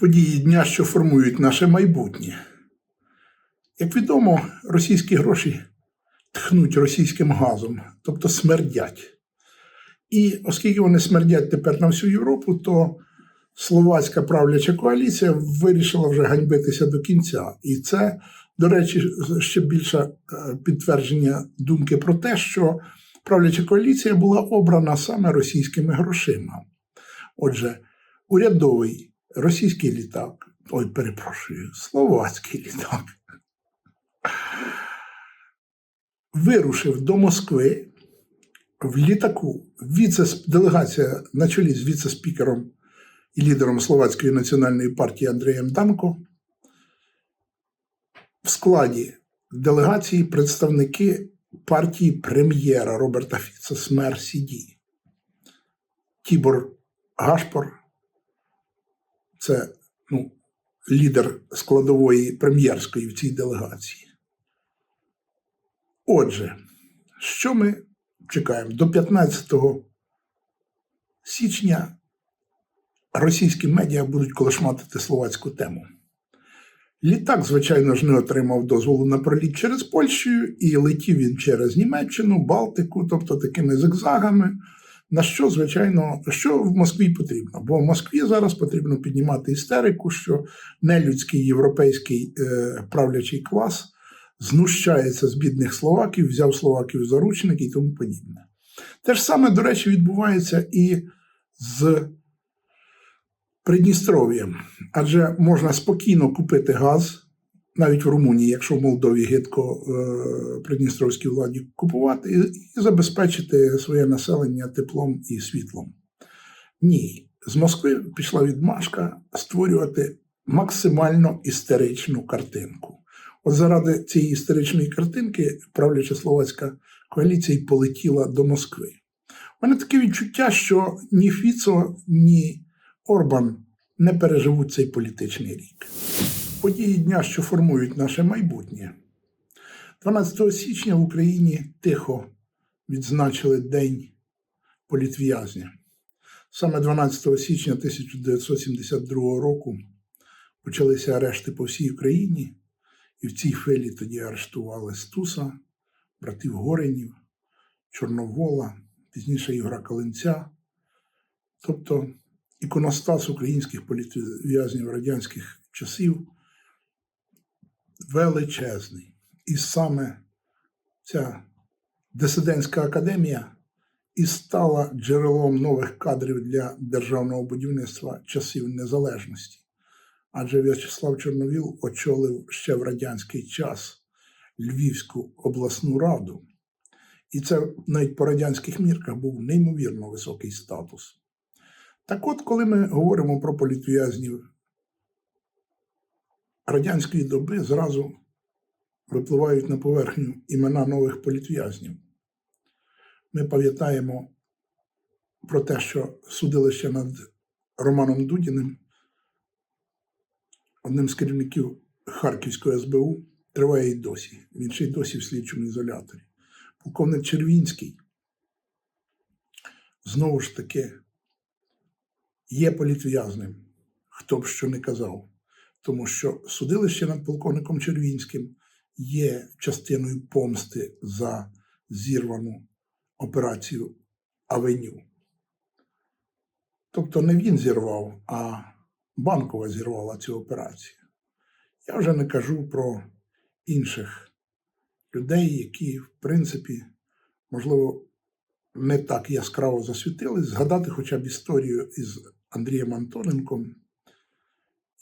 Події дня, що формують наше майбутнє. Як відомо, російські гроші тхнуть російським газом, тобто смердять. І оскільки вони смердять тепер на всю Європу, то словацька правляча коаліція вирішила вже ганьбитися до кінця. І це, до речі, ще більше е, підтвердження думки про те, що правляча коаліція була обрана саме російськими грошима. Отже, урядовий російський літак, ой, перепрошую, словацький літак, вирушив до Москви в літаку віце делегація на чолі з віце-спікером і лідером Словацької національної партії Андрієм Данко. В складі делегації представники партії прем'єра Роберта Фіца СМЕР СІДі. Тібор Гашпор, це ну, лідер складової прем'єрської в цій делегації. Отже, що ми чекаємо? До 15 січня російські медіа будуть колошматити словацьку тему. Літак, звичайно ж, не отримав дозволу на проліт через Польщу, і летів він через Німеччину, Балтику, тобто такими зигзагами. На що, звичайно, що в Москві потрібно? Бо в Москві зараз потрібно піднімати істерику, що нелюдський європейський е, правлячий клас знущається з бідних словаків, взяв словаків в заручники і тому подібне. Те ж саме, до речі, відбувається і з Придністров'ям, адже можна спокійно купити газ. Навіть в Румунії, якщо в Молдові гидко е, придністровській владі купувати, і, забезпечити своє населення теплом і світлом. Ні, з Москви пішла відмашка створювати максимально істеричну картинку. От заради цієї історичної картинки правляча словацька коаліція й полетіла до Москви. У мене таке відчуття, що ні Фіцо, ні Орбан не переживуть цей політичний рік. Події дня, що формують наше майбутнє. 12 січня в Україні тихо відзначили День політв'язня. Саме 12 січня 1972 року почалися арешти по всій Україні. І в цій хвилі тоді арештували Стуса, братів Горенів, Чорновола, пізніше Ігора Калинця, тобто іконостас українських політв'язнів радянських часів величезний. І саме ця дисидентська академія і стала джерелом нових кадрів для державного будівництва часів незалежності адже В'ячеслав Чорновіл очолив ще в радянський час Львівську обласну раду. І це навіть по радянських мірках був неймовірно високий статус. Так от, коли ми говоримо про політв'язнів радянської доби, зразу випливають на поверхню імена нових політв'язнів. Ми пам'ятаємо про те, що судилище над Романом Дудіним одним з керівників Харківської СБУ, триває і досі. Він ще й досі в слідчому ізоляторі. Полковник Червінський знову ж таки є політв'язним, хто б що не казав. Тому що судилище над полковником Червінським є частиною помсти за зірвану операцію Авеню. Тобто не він зірвав, а Банкова зірвала цю операцію. Я вже не кажу про інших людей, які, в принципі, можливо, не так яскраво засвітились, згадати хоча б історію із Андрієм Антоненком,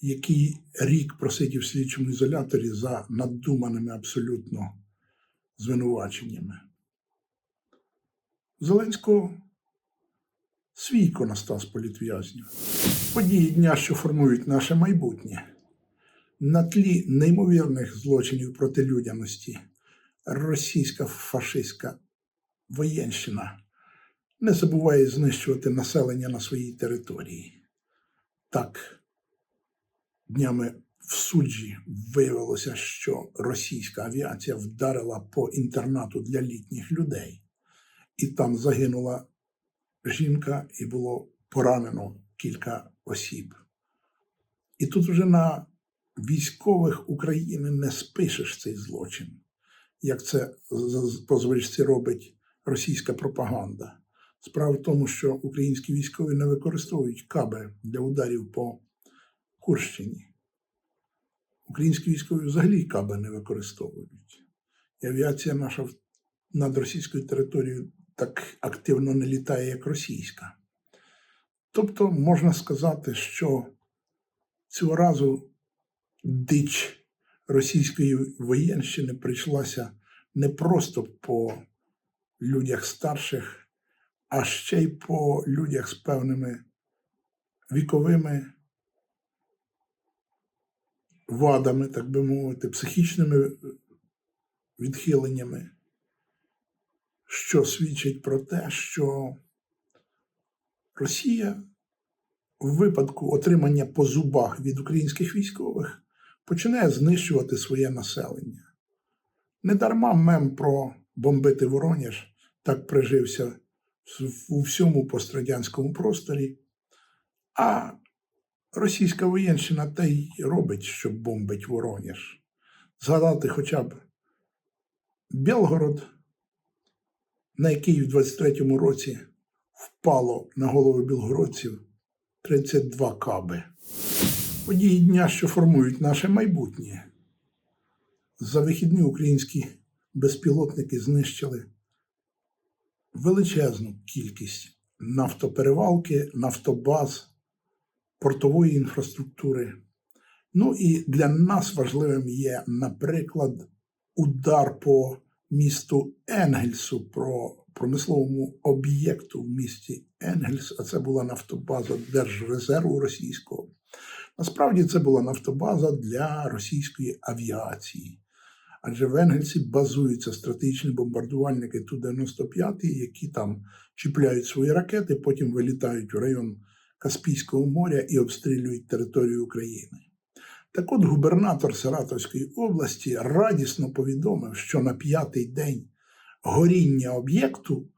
який рік просидів в слідчому ізоляторі за надуманими абсолютно звинуваченнями. Зеленського свій іконостас політв'язнів. Події дня, що формують наше майбутнє, на тлі неймовірних злочинів проти людяності, російська фашистська воєнщина не забуває знищувати населення на своїй території. Так, днями в суджі виявилося, що російська авіація вдарила по інтернату для літніх людей, і там загинула жінка, і було поранено кілька осіб. І тут вже на військових України не спишеш цей злочин, як це по звичці робить російська пропаганда. Справа в тому, що українські військові не використовують каби для ударів по Курщині. Українські військові взагалі каби не використовують. І авіація наша над російською територією так активно не літає, як російська. Тобто можна сказати, що цього разу дич російської воєнщини прийшлася не просто по людях старших, а ще й по людях з певними віковими вадами, так би мовити, психічними відхиленнями, що свідчить про те, що Росія в випадку отримання по зубах від українських військових починає знищувати своє населення. Недарма мем про бомбити Вороніж так прижився у всьому пострадянському просторі, а російська воєнщина те й робить, що бомбить Вороніж. Згадати хоча б Білгород, на який в 23-му році впало на голови білгородців 32 каби. Події дня, що формують наше майбутнє. За вихідні українські безпілотники знищили величезну кількість нафтоперевалки, нафтобаз, портової інфраструктури. Ну і для нас важливим є, наприклад, удар по місту Енгельсу, про промисловому об'єкту в місті Енгельс, а це була нафтобаза Держрезерву російського. Насправді це була нафтобаза для російської авіації. Адже в Енгельсі базуються стратегічні бомбардувальники Ту-95, які там чіпляють свої ракети, потім вилітають у район Каспійського моря і обстрілюють територію України. Так от губернатор Саратовської області радісно повідомив, що на п'ятий день горіння об'єкту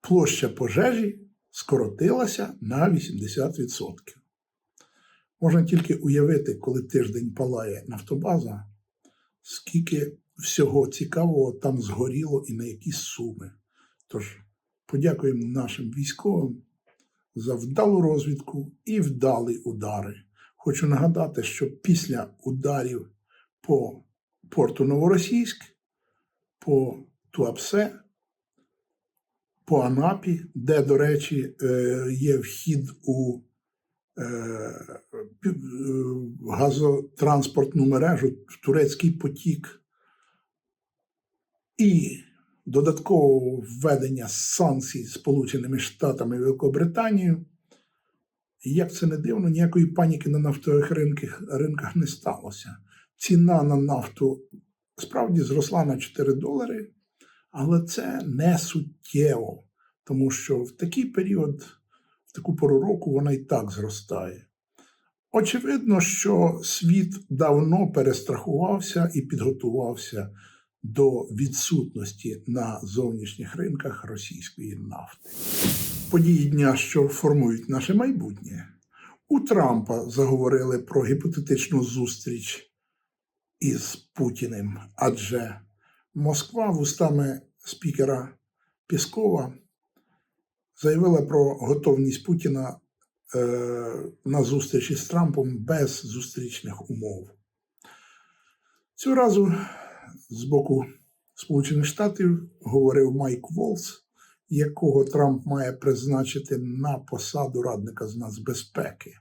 площа пожежі скоротилася на 80%. Можна тільки уявити, коли тиждень палає нафтобаза, скільки всього цікавого там згоріло і на які суми. Тож подякуємо нашим військовим за вдалу розвідку і вдалі удари. Хочу нагадати, що після ударів по порту Новоросійськ, по Туапсе, по Анапі, де, до речі, е, є вхід у газотранспортну мережу, в турецький потік, і додаткового введення санкцій Сполученими Штатами і Великобританією. Як це не дивно, ніякої паніки на нафтових ринках, ринках не сталося. Ціна на нафту справді зросла на 4 долари, але це не суттєво, тому що в такий період, таку пору року, вона і так зростає. Очевидно, що світ давно перестрахувався і підготувався до відсутності на зовнішніх ринках російської нафти. Події дня, що формують наше майбутнє. У Трампа заговорили про гіпотетичну зустріч із Путіним, адже Москва вустами спікера Піскова заявила про готовність Путіна е, на зустріч із Трампом без зустрічних умов. Цього разу з боку Сполучених Штатів говорив Майк Волс, якого Трамп має призначити на посаду радника з нацбезпеки.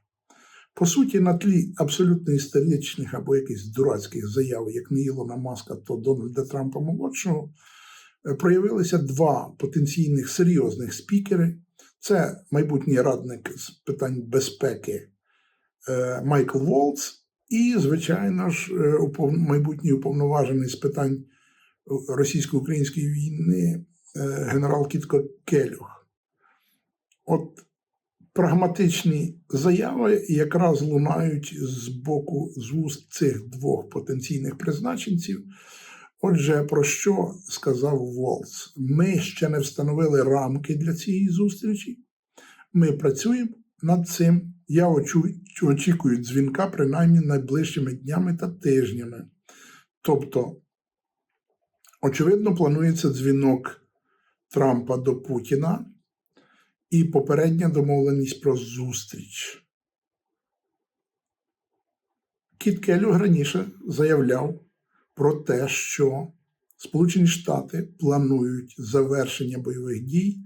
По суті, на тлі абсолютно історичних або якихось дурацьких заяв, як не Ілона Маска, то Дональда Трампа молодшого, проявилися два потенційних серйозних спікери. Це майбутній радник з питань безпеки е, Майкл Волц і, звичайно ж, е, майбутній уповноважений з питань російсько-української війни е, генерал Кітко Келюх. От прагматичні заяви якраз лунають з боку з уст цих двох потенційних призначенців. Отже, про що сказав Волц? Ми ще не встановили рамки для цієї зустрічі. Ми працюємо над цим. Я очікую дзвінка принаймні найближчими днями та тижнями. Тобто, очевидно, планується дзвінок Трампа до Путіна і попередня домовленість про зустріч. Кіт Келюг раніше заявляв про те, що Сполучені Штати планують завершення бойових дій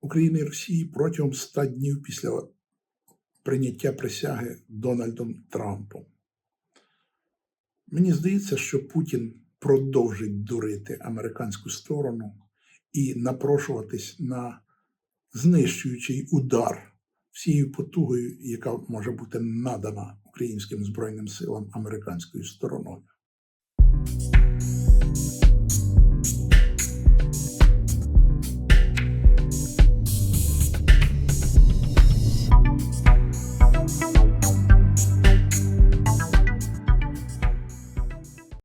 України і Росії протягом 100 днів після прийняття присяги Дональдом Трампом. Мені здається, що Путін продовжить дурити американську сторону і напрошуватись на знищуючий удар всією потугою, яка може бути надана українським збройним силам американською стороною.